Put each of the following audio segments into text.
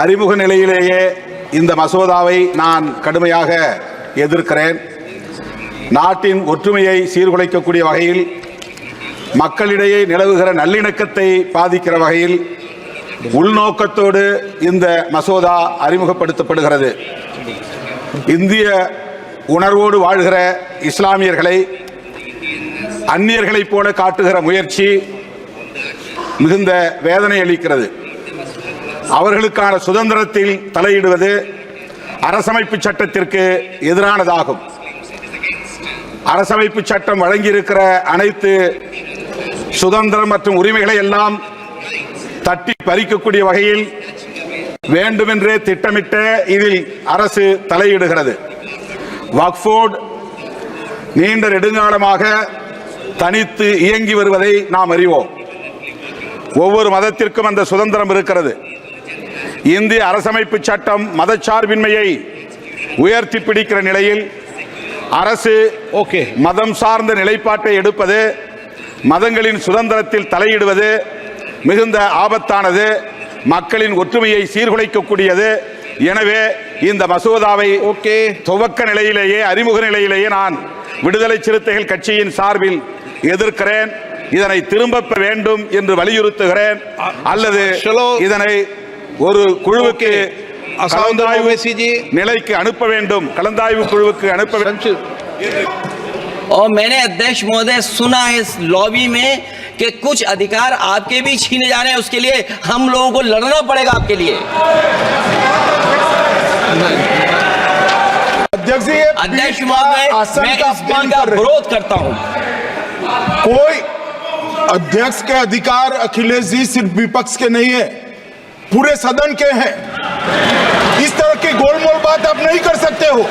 அறிமுக நிலையிலேயே இந்த மசோதாவை நான் கடுமையாக எதிர்க்கிறேன். நாட்டின் ஒற்றுமையை சீர்குலைக்கக்கூடிய வகையில் மக்களிடையே நிலவுகிற நல்லிணக்கத்தை பாதிக்கிற வகையில் உள்நோக்கத்தோடு இந்த மசோதா அறிமுகப்படுத்தப்படுகிறது. இந்திய உணர்வோடு வாழ்கிற இஸ்லாமியர்களை அந்நியர்களைப் போல காட்டுகிற முயற்சி மிகுந்த வேதனை அளிக்கிறது. அவர்களுக்கான சுதந்திரத்தில் தலையிடுவது அரசமைப்பு சட்டத்திற்கு எதிரானதாகும். அரசமைப்பு சட்டம் வழங்கியிருக்கிற அனைத்து சுதந்திரம் மற்றும் உரிமைகளை எல்லாம் தட்டி பறிக்கக்கூடிய வகையில் வேண்டுமென்றே திட்டமிட்ட இதில் அரசு தலையிடுகிறது. வக்ஃபோர்ட் நீண்ட நெடுங்காலமாக தனித்து இயங்கி வருவதை நாம் அறிவோம். ஒவ்வொரு மதத்திற்கும் அந்த சுதந்திரம் இருக்கிறது. இந்திய அரசமைப்பு சட்டம் மதச்சார்பின்மையை உயர்த்தி பிடிக்கிற நிலையில் அரசு ஓகே. மதம் சார்ந்த நிலைப்பாட்டை எடுப்பது மதங்களின் சுதந்திரத்தில் தலையிடுவது மிகுந்த ஆபத்தானது மக்களின் ஒற்றுமையை சீர்குலைக்கக்கூடியது. எனவே இந்த மசோதாவை ஓகே. துவக்க நிலையிலேயே அறிமுக நிலையிலேயே நான் விடுதலை சிறுத்தைகள் கட்சியின் சார்பில் எதிர்க்கிறேன். இதனை திரும்ப வேண்டும் என்று வலியுறுத்துகிறேன். அல்லது। இதனை ஒரு குழுவுக்கு असाउद्दीन கலந்தாய்வு ओवैसी जी நிலைக்கு அனுப்ப வேண்டும் கலந்தாய்வு குழுவுக்கு அனுப்ப வேண்டும் संचित और मैंने अध्यक्ष महोदय सुना है इस लॉबी में कि कुछ अधिकार आपके भी छीने जा रहे हैं उसके लिए हम लोगों को लड़ना पड़ेगा आपके लिए अध्यक्ष जी ये अध्यक्ष पीठ का महोदय आसन मैं का इस बिल अपमान का कर रहे हैं। विरोध करता हूं कोई अध्यक्ष के अधिकार अखिलेश जी सिर्फ विपक्ष के नहीं है पूरे सदन के हैं। इस तरह की गोलमोल बात आप नहीं कर सकते हो।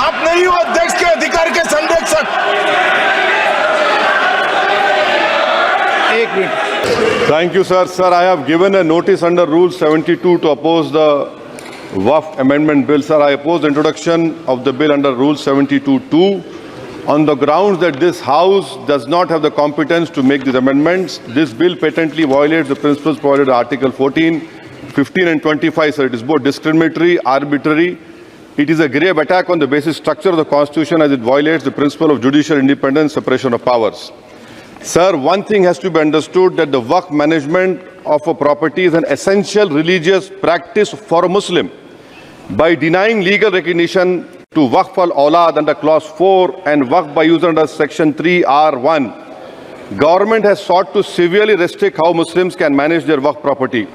आप नहीं हो अध्यक्ष के अधिकार के संरक्षक। एक minute. Thank you sir sir I have given a notice under rule 72 two to oppose the Waqf amendment bill sir I oppose introduction of the bill under rule 72 two two on the grounds that this House does not have the competence to make these amendments. This bill patently violates the principles provided in Article 14, 15 and 25, sir. It is both discriminatory, arbitrary. It is a grave attack on the basic structure of the Constitution as it violates the principle of judicial independence, separation of powers. Sir, one thing has to be understood that the work management of a property is an essential religious practice for a Muslim. By denying legal recognition to Waqf al-Awlad under clause 4 and Waqf by user under section 3R1, government has sought to severely restrict how Muslims can manage their Waqf property.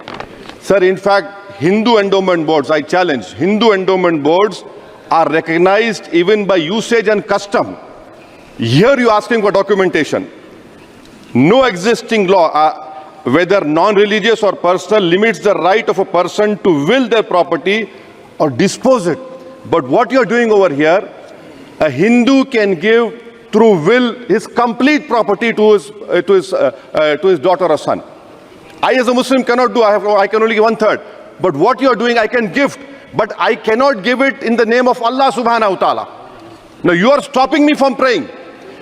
Sir, in fact, Hindu endowment boards, I challenge, Hindu endowment boards are recognized even by usage and custom. Here you are asking for documentation. No existing law, uh, whether non-religious or personal, limits the right of a person to will their property or dispose it. But what you are doing over here, a Hindu can give through will his complete property to his, uh, to his, uh, uh, to his daughter or son. I as a Muslim cannot do, I, have, I can only give one third. But what you are doing, I can gift, but I cannot give it in the name of Allah subhanahu wa ta'ala. Now you are stopping me from praying.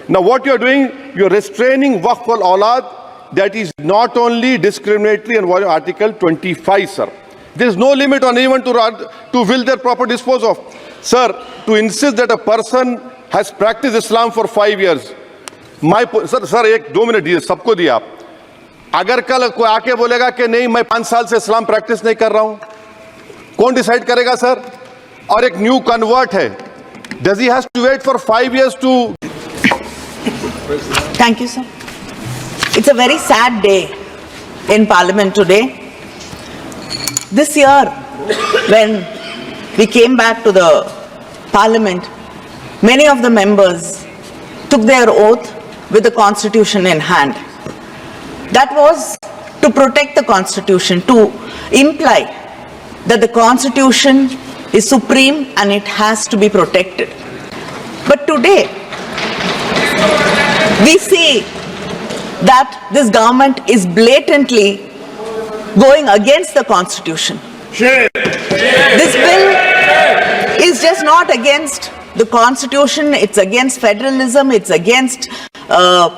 Now what you are doing, you are restraining waqf al awlad that is not only discriminatory and violating Article 25, sir. There is no limit on anyone to, to will their proper dispose of. Sir, to insist that a person has practiced Islam for five years, my sir, sir, एक दो minute दिए सबको दिया आप अगर कल कोई आके बोलेगा कि नहीं मैं पाँच साल से इस्लाम प्रैक्टिस नहीं कर रहा हूँ कौन डिसाइड करेगा सर और एक न्यू कन्वर्ट है does he has to wait for five years to Thank you, sir. It's a very sad day in Parliament today. This year, when we came back to the Parliament, many of the members took their oath with the Constitution in hand. That was to protect the Constitution, to imply that the Constitution is supreme and it has to be protected. But today, we see that this government is blatantly going against the constitution. This bill is just not against the constitution, it's against federalism, it's against uh,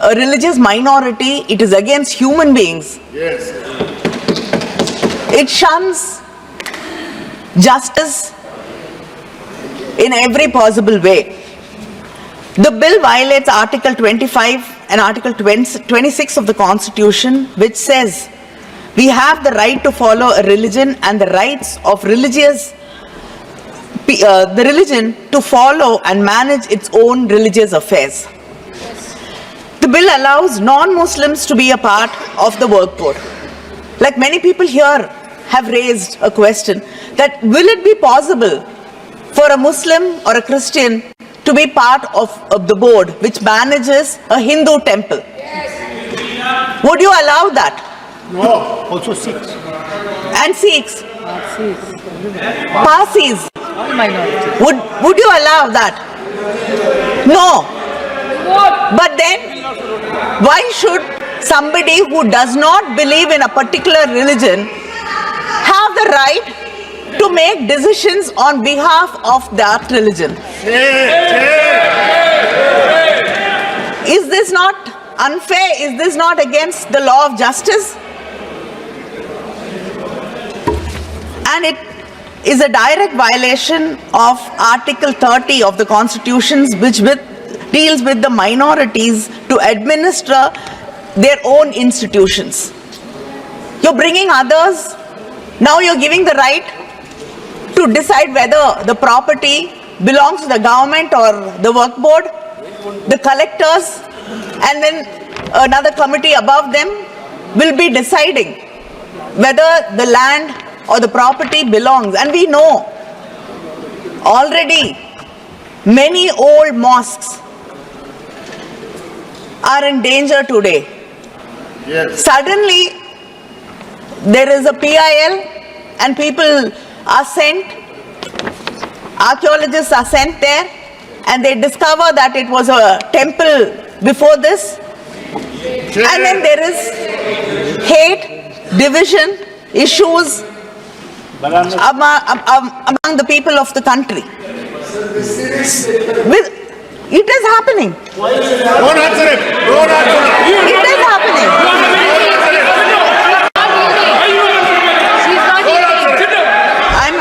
a religious minority, it is against human beings. Yes. It shuns justice in every possible way. The bill violates Article 25 and Article 20 26 of the Constitution, which says we have the right to follow a religion and the rights of religious uh, the religion to follow and manage its own religious affairs. The bill allows non-Muslims to be a part of the work board. Like many people here have raised a question that will it be possible for a Muslim or a Christian to be part of, of the board which manages a Hindu temple? Would you allow that? No, also six. And Sikhs? Parsis? Would, would you allow that? No. But then, why should somebody who does not believe in a particular religion have the right to make decisions on behalf of that religion? Is this not unfair? Is this not against the law of justice? And it is a direct violation of Article 30 of the Constitutions, which with, deals with the minorities to administer their own institutions. You're bringing others, now you're giving the right to decide whether the property belongs to the government or the work board, the collectors, and then another committee above them will be deciding whether the land or the property belongs. And we know already many old mosques are in danger today. Yes. Suddenly, there is a PIL and people are sent, archaeologists are sent there and they discover that it was a temple before this. And then there is hate, division, issues among, am- among the people of the country. With- It is happening. Don't answer him. Don't answer him. It is happening. I'm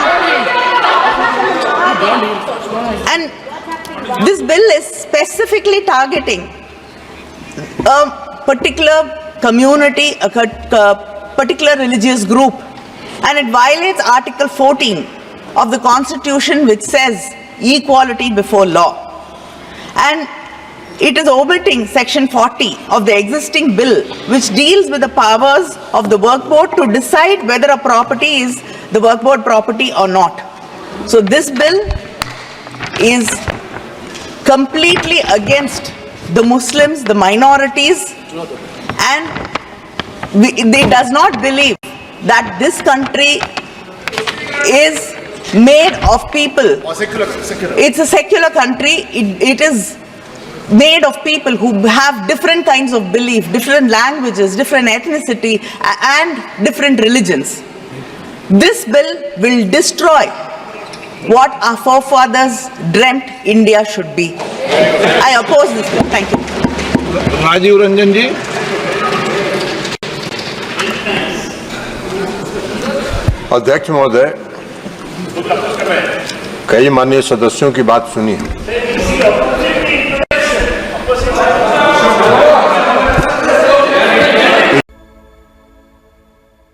And this bill is specifically targeting a particular community, a a particular religious group. And it violates Article 14 of the Constitution, which says equality before law. And it is omitting Section 40 of the existing bill, which deals with the powers of the work board to decide whether a property is the work board property or not. So this bill is completely against the Muslims, the minorities, and they does not believe that this country is made of people. Oh, secular, secular. It's a secular country. It, it is made of people who have different kinds of belief, different languages, different ethnicity, and different religions. This bill will destroy what our forefathers dreamt India should be. I oppose this bill. Thank you. Rajiv Ranjanji. अध्यक्ष महोदय कई माननीय सदस्यों की बात सुनी है।